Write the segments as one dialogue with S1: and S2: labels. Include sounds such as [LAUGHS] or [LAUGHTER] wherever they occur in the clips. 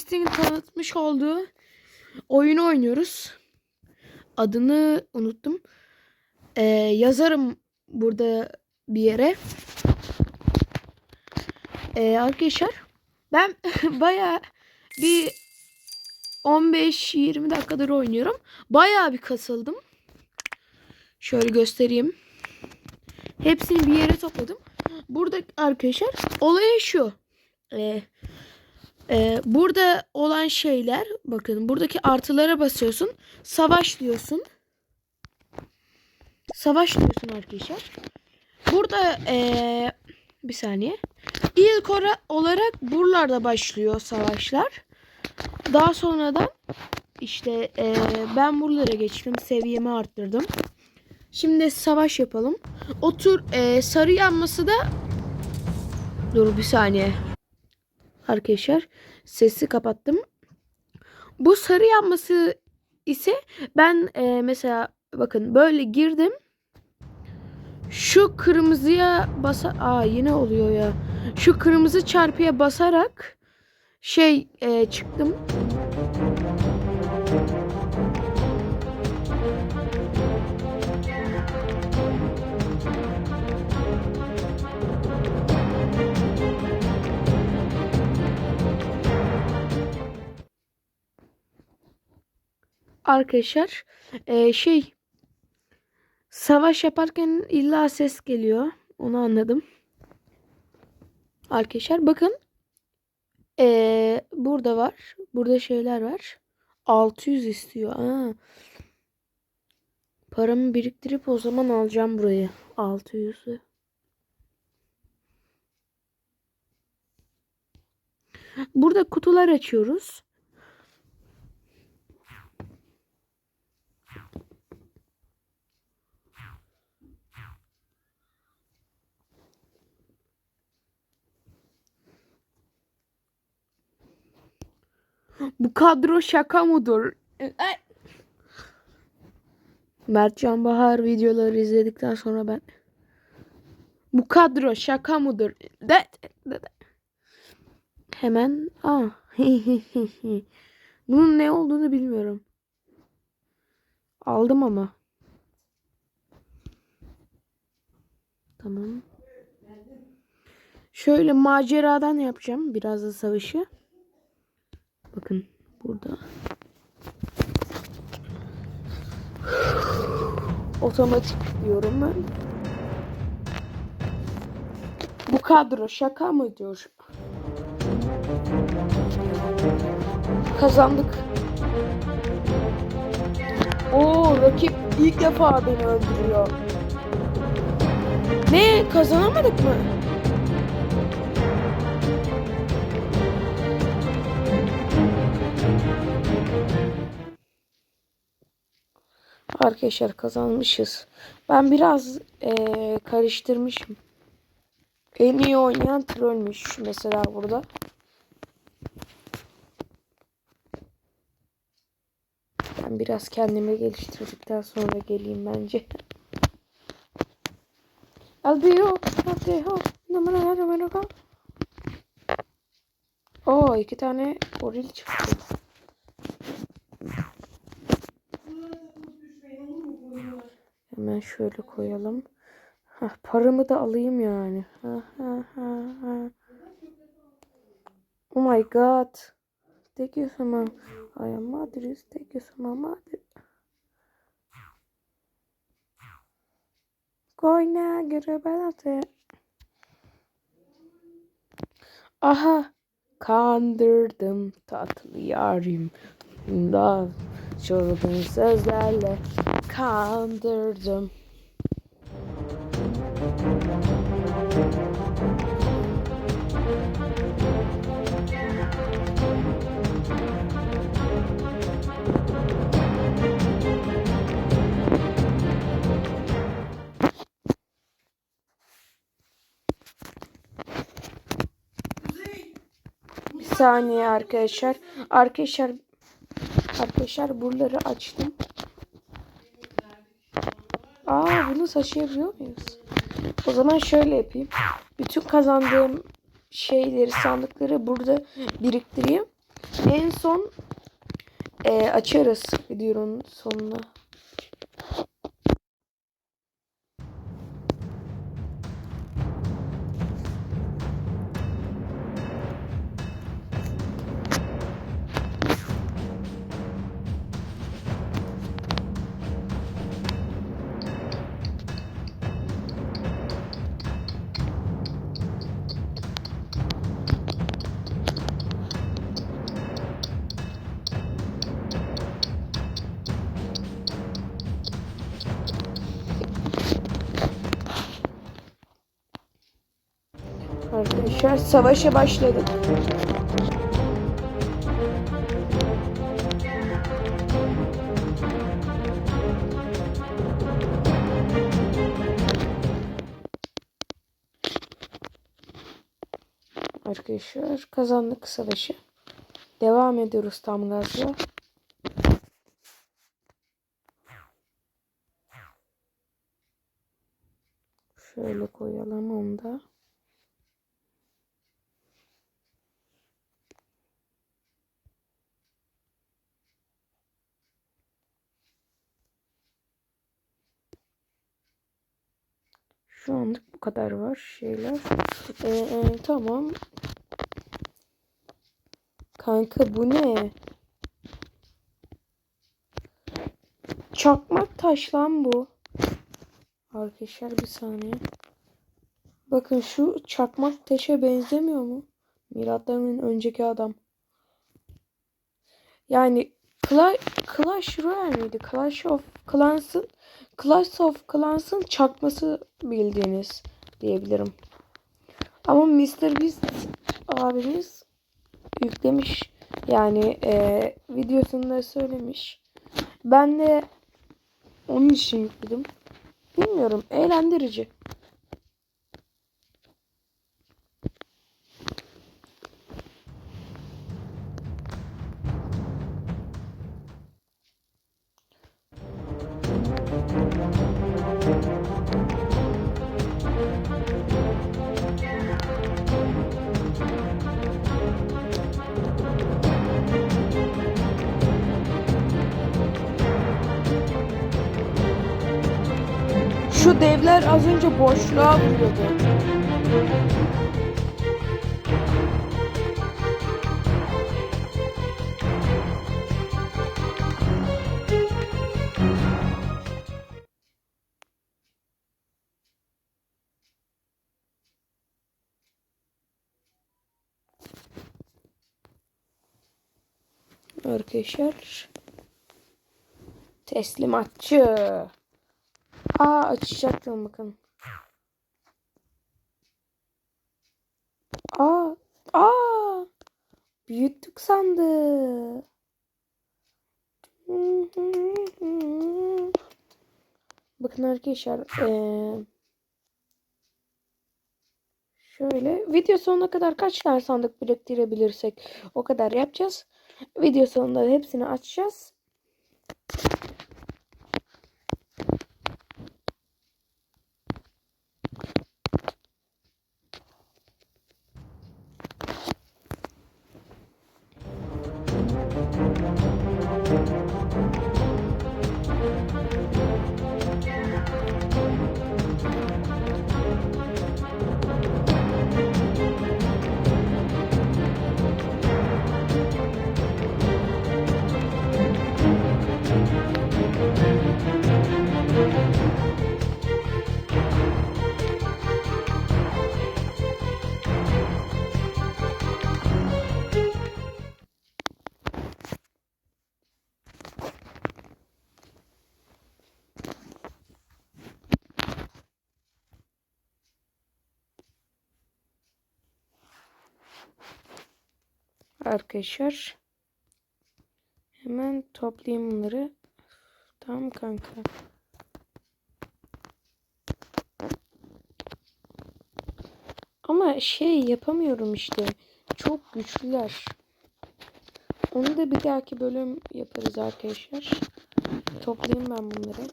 S1: Beast'in tanıtmış olduğu oyunu oynuyoruz. Adını unuttum. Ee, yazarım burada bir yere. Ee, arkadaşlar ben [LAUGHS] bayağı bir 15-20 dakikadır oynuyorum. Bayağı bir kasıldım. Şöyle göstereyim. Hepsini bir yere topladım. Burada arkadaşlar olay şu. Ee, e, burada olan şeyler bakın buradaki artılara basıyorsun. Savaş diyorsun. Savaş diyorsun arkadaşlar. Burada ee, bir saniye. İlk olarak buralarda başlıyor savaşlar. Daha sonradan işte ee, ben buralara geçtim. Seviyemi arttırdım. Şimdi savaş yapalım. Otur ee, sarı yanması da Dur bir saniye. Arkadaşlar sesi kapattım. Bu sarı yanması ise ben e, mesela bakın böyle girdim. Şu kırmızıya basa Aa yine oluyor ya. Şu kırmızı çarpıya basarak şey e, çıktım. Arkadaşlar e, şey savaş yaparken illa ses geliyor. Onu anladım. Arkadaşlar bakın. E, burada var. Burada şeyler var. 600 istiyor. Aa. Paramı biriktirip o zaman alacağım burayı. 600'ü. Burada kutular açıyoruz. Bu kadro şaka mıdır? Ay. Mert Can Bahar videoları izledikten sonra ben bu kadro şaka mıdır? De, de, de. Hemen aa. [LAUGHS] Bunun ne olduğunu bilmiyorum. Aldım ama. Tamam. Şöyle maceradan yapacağım biraz da savaşı. Bakın burada. Otomatik diyorum ben. Bu kadro şaka mı diyor? Kazandık. Oo rakip ilk defa beni öldürüyor. Ne kazanamadık mı? Arkadaşlar kazanmışız. Ben biraz eee, karıştırmışım. En iyi oynayan trollmüş mesela burada. Ben biraz kendimi geliştirdikten sonra geleyim bence. [LAUGHS] Albiyo, Albiyo, numara numara. Oo iki tane goril çıktı. Hemen şöyle koyalım. Hah, paramı da alayım yani. Oh my god. Thank you so much. I am Madrid. Thank you so much, Madrid. Koyna göre ben Aha. Kandırdım tatlı yarim. Da çılgın sözlerle kandırdım. Saniye arkadaşlar. Arkadaşlar arkadaşlar buraları açtım. Aa bunu taşıyabiliyor muyuz? O zaman şöyle yapayım. Bütün kazandığım şeyleri, sandıkları burada biriktireyim. En son e, açarız videonun sonuna. Arkadaşlar savaşa başladık. Arkadaşlar kazandık savaşı. Devam ediyoruz tam gazla. Şöyle koyalım onu da. Şu anlık bu kadar var şeyler. Ee, e, tamam. Kanka bu ne? Çakmak taş lan bu. Arkadaşlar bir saniye. Bakın şu çakmak taşa benzemiyor mu? Milattan önceki adam. Yani Cla Clash Royale miydi? Clash of Clans'ın Clash of Clans'ın çakması bildiğiniz diyebilirim. Ama Mr. Beast abimiz yüklemiş. Yani e, videosunda söylemiş. Ben de onun için yükledim. Bilmiyorum. Eğlendirici. Şu devler az önce boşluğa vuruyordu. Arkadaşlar teslimatçı. Aa açacaktım bakın. Aa, aa. Büyüttük sandı. Bakın arkadaşlar. Ee, şöyle video sonuna kadar kaç tane sandık biriktirebilirsek o kadar yapacağız. Video sonunda hepsini açacağız. Arkadaşlar. Hemen toplayayım bunları. Tamam kanka. Ama şey yapamıyorum işte. Çok güçlüler. Onu da bir dahaki bölüm yaparız arkadaşlar. Toplayayım ben bunları.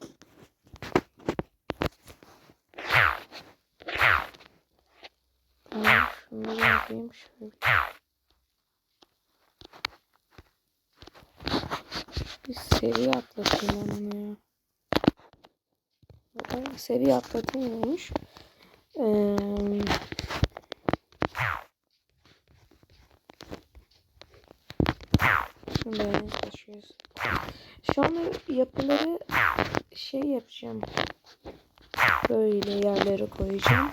S1: Tamam, şunları yapayım şöyle. Bir seviye atlatayım onunla ya. Aa, Seviye atlatamıyormuş. Ee, beğenip taşıyoruz. Şu anda yapıları şey yapacağım. Böyle yerlere koyacağım.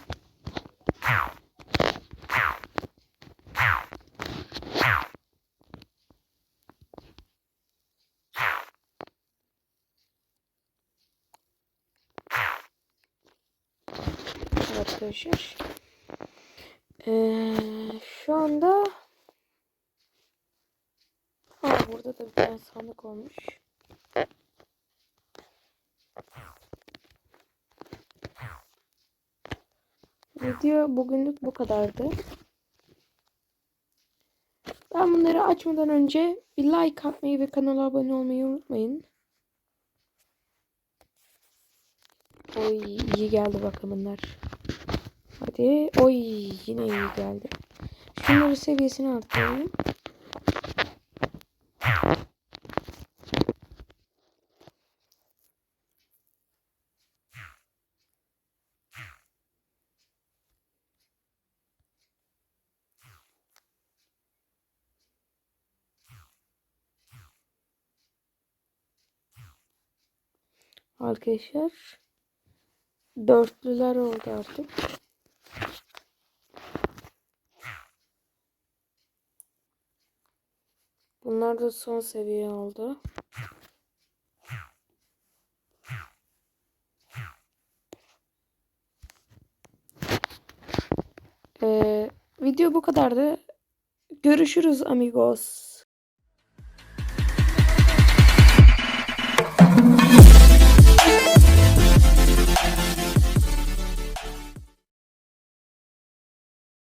S1: Evet arkadaşlar. Ee, şu anda burada da bir tane sandık olmuş. Video bugünlük bu kadardı. Ben bunları açmadan önce bir like atmayı ve kanala abone olmayı unutmayın. Oy iyi geldi bakımınlar. Hadi. Oy yine iyi geldi. Şunları seviyesini arttırayım. Arkadaşlar dörtlüler oldu artık. Bunlar da son seviye oldu. Ee, video bu kadardı. Görüşürüz amigos.